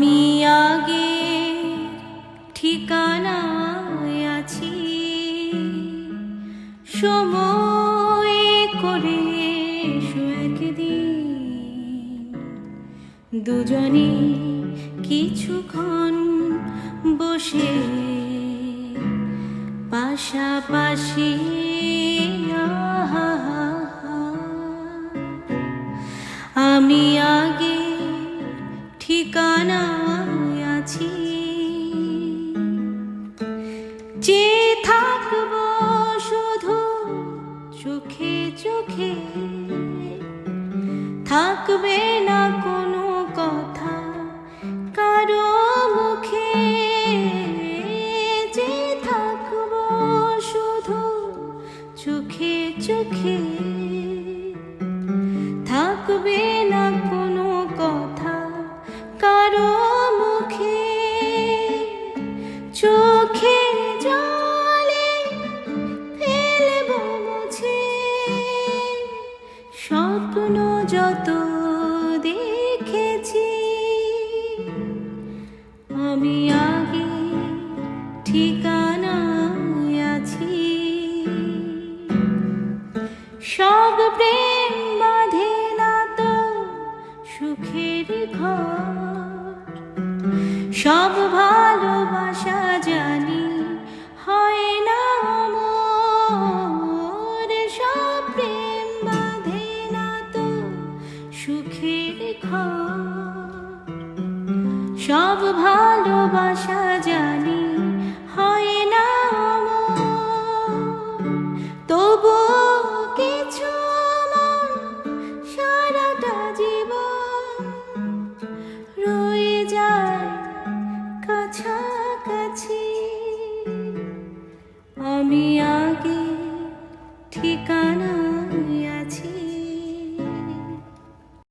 আমি আগে ঠিকানায় আছি। সময় করে একদিন। দুজনে কিছুক্ষণ বসে। পাশাপাশি আমি আগে ঠিকানায় আছি। যে থাকব শুধু চোখে চোখে, থাকবে না কোনো কথা কারও মুখে। যে থাকব শুধু চোখে চোখে, থাকবে যত দেখেছি, আমি আগে ঠিকানায় আছি। সব প্রেম বাঁধে না তো সুখের ঘর। সব ভালোবাসা জানি হয় না সব প্রেম সব ভালোবাসা জানি, হয় না তবু কিছু সারাটা জীবন রয়ে যায় কাছাকাছি। আমি আগে ঠিকানা